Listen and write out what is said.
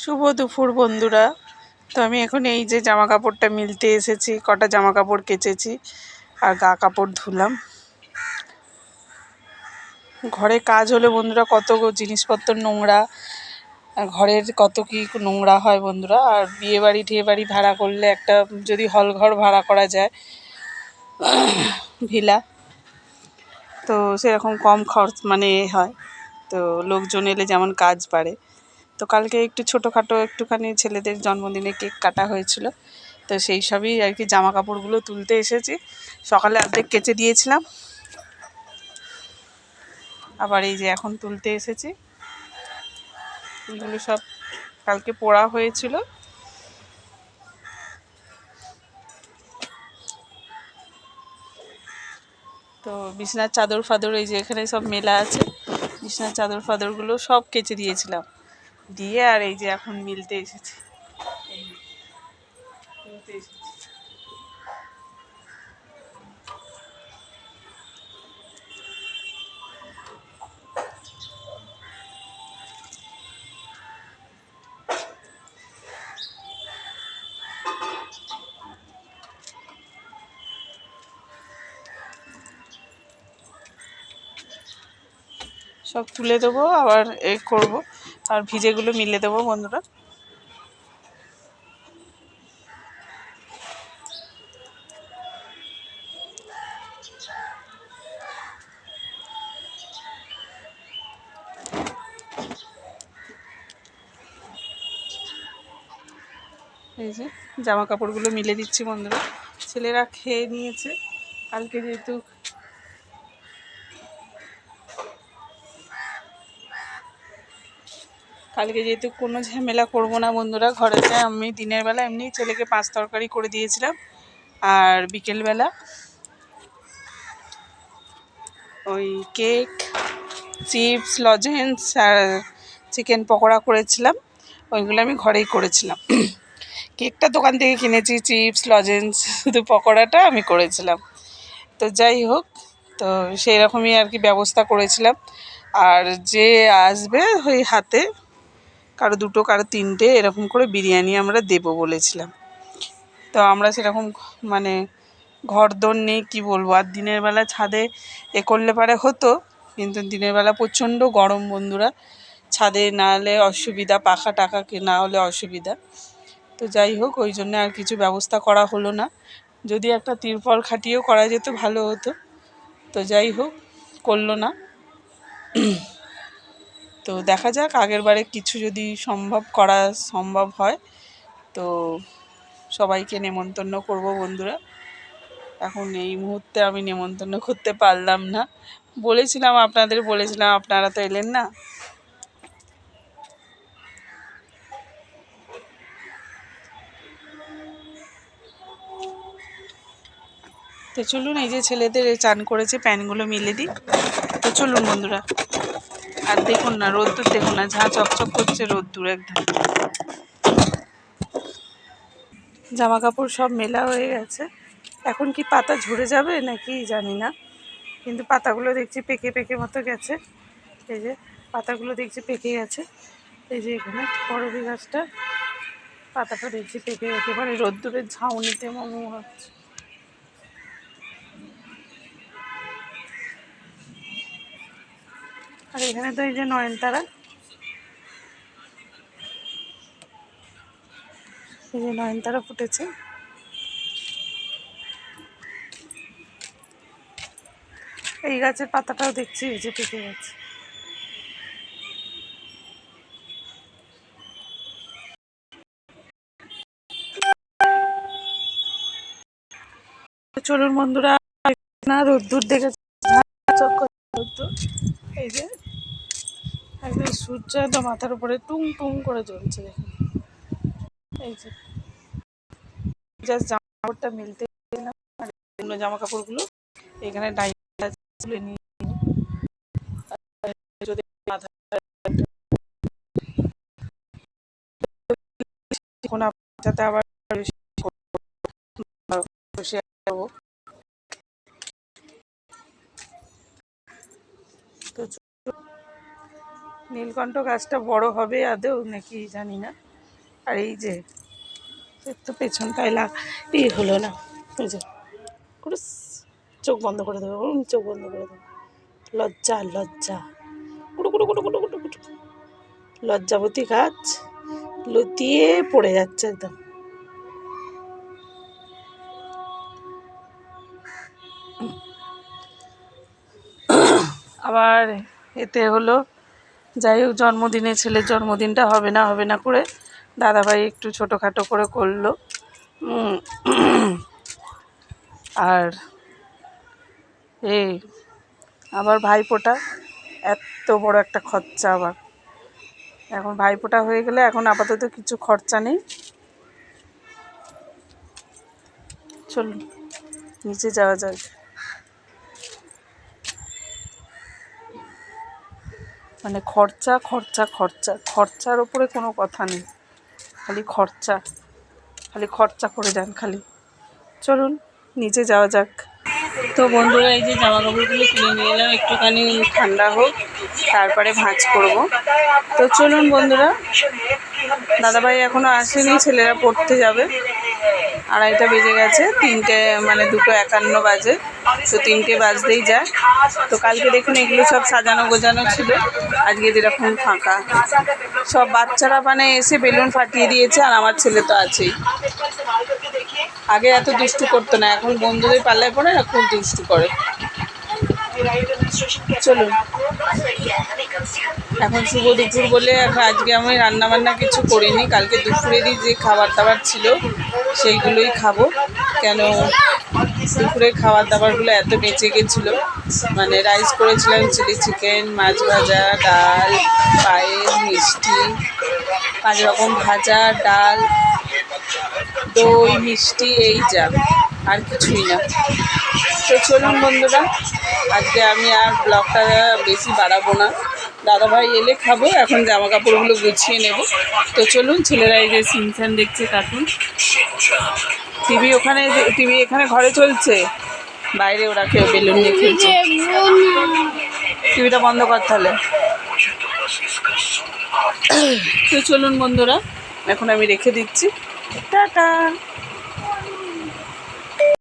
শুভ দুপুর বন্ধুরা। তো আমি এখন এই যে জামা কাপড়টা মিলতে এসেছি, কটা জামা কাপড় কেচেছি আর গা কাপড় ধুলাম। ঘরে কাজ হলে বন্ধুরা কত জিনিসপত্র নোংরা ঘরের কত কি নোংরা হয় বন্ধুরা। আর বিয়ে বাড়ি টিয়ে বাড়ি ভাড়া করলে একটা যদি হল ঘর ভাড়া করা যায়, ভিলা। তো সেরকম কম খরচ মানে হয়। তো লোকজন এলে যেমন কাজ বাড়ে। তো কালকে একটু ছোটোখাটো একটুখানি ছেলেদের জন্মদিনে কেক কাটা হয়েছিল। তো সেই সবই আর কি জামা কাপড়গুলো তুলতে এসেছি। সকালে অর্ধেক কেচে দিয়েছিলাম। আবার এই যে এখন তুলতে এসেছি। এগুলো সব কালকে পোড়া হয়েছিল। তো বিছনার চাদর ফাদর এই যে এখানে সব মেলা আছে। বিছনার চাদর ফাদরগুলো সব কেচে দিয়েছিলাম। দিয়ে আর এই যে এখন মিলতে এসেছি। সব তুলে দেবো আবার এ করব। আর ভিজেগুলো মিলে দেবো বন্ধুরা। এই যে জামা কাপড়গুলো মিলে দিচ্ছি বন্ধুরা। ছেলেরা খেয়ে নিয়েছে। কালকে যেহেতু কালকে যেহেতু কোনো ঝামেলা করব না বন্ধুরা ঘরেতে আমি দিনের বেলা এমনি ছেলেকে পাঁচ তরকারি করে দিয়েছিলাম আর বিকেলবেলা ওই কেক, চিপস, লজেন্স আর চিকেন পকোড়া করেছিলাম। ওইগুলো আমি ঘরেই করেছিলাম। কেকটা দোকান থেকে কিনেছি, চিপস, লজেন্স, শুধু পকোড়াটা আমি করেছিলাম। তো যাই হোক, তো সেই রকমই আর কি ব্যবস্থা করেছিলাম। আর যে আসবে ওই হাতে কারও দুটো, কারও তিনটে, এরকম করে বিরিয়ানি আমরা দেবো বলেছিলাম। তো আমরা সেরকম মানে ঘর দোর নেই, কী বলব? আর দিনের বেলা ছাদে এ করলে পারে হতো, কিন্তু দিনের বেলা প্রচণ্ড গরম বন্ধুরা। ছাদে না হলে অসুবিধা, পাখা টাকা না হলে অসুবিধা। তো যাই হোক, ওই জন্য আর কিছু ব্যবস্থা করা হলো না। যদি একটা তিরপল খাটিয়েও করা যেত ভালো হতো। তো যাই হোক, করল না। তো দেখা যাক, আগের বারে কিছু যদি সম্ভব করা সম্ভব হয়, তো সবাইকে নেমন্তন্ন করব বন্ধুরা। এখন এই মুহূর্তে আমি নেমন্তন্ন করতে পারলাম না। বলেছিলাম আপনাদের, বলেছিলাম আপনারা তো এলেন না। তো চলুন, এই যে ছেলেদের চান করেছে, প্যানগুলো মিলে দিই। তো চলুন বন্ধুরা। আর দেখুন না, রোদ্দুর দেখুন না, ঝাঁ চকচক করছে রোদ্দুর একদম। জামা কাপড় সব মেলা হয়ে গেছে। এখন কি পাতা ঝরে যাবে নাকি জানি না, কিন্তু পাতাগুলো দেখছি পেকে পেকে মতো গেছে। এই যে পাতাগুলো দেখছি পেকে গেছে। এই যে এখানে করবি গাছটা, পাতাটা দেখছি পেকে একেবারে রোদ্দুরের ঝাউনিতে মনে হচ্ছে। আর এখানে তো এই যে নয়নতারা। এই যে নয়নতারা ফুটেছে। এই গাছের পাতাটাও দেখছি, এই যে পেকে গেছে। চলুন বন্ধুরা, না রোদ্দুর দেখে এই যে একদম সূর্য একদম মাথার উপরে টুং টুং করে জ্বলছে দেখুন। এই যে জাস্ট জামা কাপড়টা মিলতে অন্য জামা কাপড়গুলো এখানে ডাই তুলে নিয়ে যদি আবার share তো নীলকণ্ঠ গাছটা বড় হবে আদৌ নাকি জানি না। আর এই যে তো পেছনটায় লাগ এই হলো না যে চোখ বন্ধ করে দেবে চোখ বন্ধ করে দেবে। লজ্জা লজ্জা। কুটু কুটু কুটু কুটু কুটু কুটু। লজ্জাবতী গাছ লতিয়ে পড়ে যাচ্ছে একদম। আবার এতে হলো, যাই হোক, জন্মদিনে ছেলের জন্মদিনটা হবে না হবে না করে দাদাভাই একটু ছোটোখাটো করে করল। আর এই আবার ভাইফোঁটা এত বড় একটা খরচা আবার। এখন ভাইফোঁটা হয়ে গেলে এখন আপাতত কিছু খরচা নেই। চলুন, নিচে যাওয়া যাক। মানে খরচা খরচা খরচা। খরচার ওপরে কোনো কথা নেই। খালি খরচা। খালি খরচা করে যান খালি। চলুন, নিচে যাওয়া যাক। তো বন্ধুরা, এই যে জামা কাপড়গুলো কিনে নিয়ে এলাম, একটুখানি ঠান্ডা হোক, তারপরে ভাঁজ করব। তো চলুন বন্ধুরা, দাদাভাই এখনও আসেনি, ছেলেরা পড়তে যাবে। আড়াইটা বেজে গেছে, তিনটে মানে দুটো একান্ন বাজে, তো তিনটে বাজতেই যায়। তো কালকে দেখুন এগুলো সব সাজানো গোজানো ছিল, আজকে যেরকম ফাঁকা। সব বাচ্চারা মানে এসে বেলুন ফাটিয়ে দিয়েছে, আর আমার ছেলে তো আছেই। আগে এত দুষ্টু করতো না, এখন বন্ধুদের পাল্লায় পড়ে খুব দুষ্টু করে। চলুন। এখন শুভ দুপুর বলে আজকে আমি রান্না বান্না কিছু করিনি। কালকে দুপুরেরই যে খাবার দাবার ছিল, সেইগুলোই খাব। কেন দুপুরের খাবার দাবারগুলো এত বেঁচে গেছিল? মানে রাইস করেছিলাম চিলি চিকেন মাছ ভাজা, ডাল, পায়েস, মিষ্টি, পাঁচ রকম ভাজা, ডাল, দই, মিষ্টি, এই যা, আর কিছুই না। তো চলুন বন্ধুরা, আজকে আমি আর ব্লগটা বেশি বাড়াবো না। দাদাভাই এলে খাব, এখন জামা কাপড়গুলো গুছিয়ে নেব। তো চলুন, ছেলেরা এই যে সিনচান দেখছে, কার্টুন। টিভি ওখানে, টিভি এখানে ঘরে চলছে। বাইরে ওরা কেউ বেলুন নিয়ে খেলছে। টিভিটা বন্ধ কর তাহলে। তো চলুন বন্ধুরা, এখন আমি রেখে দিচ্ছি। টাটা।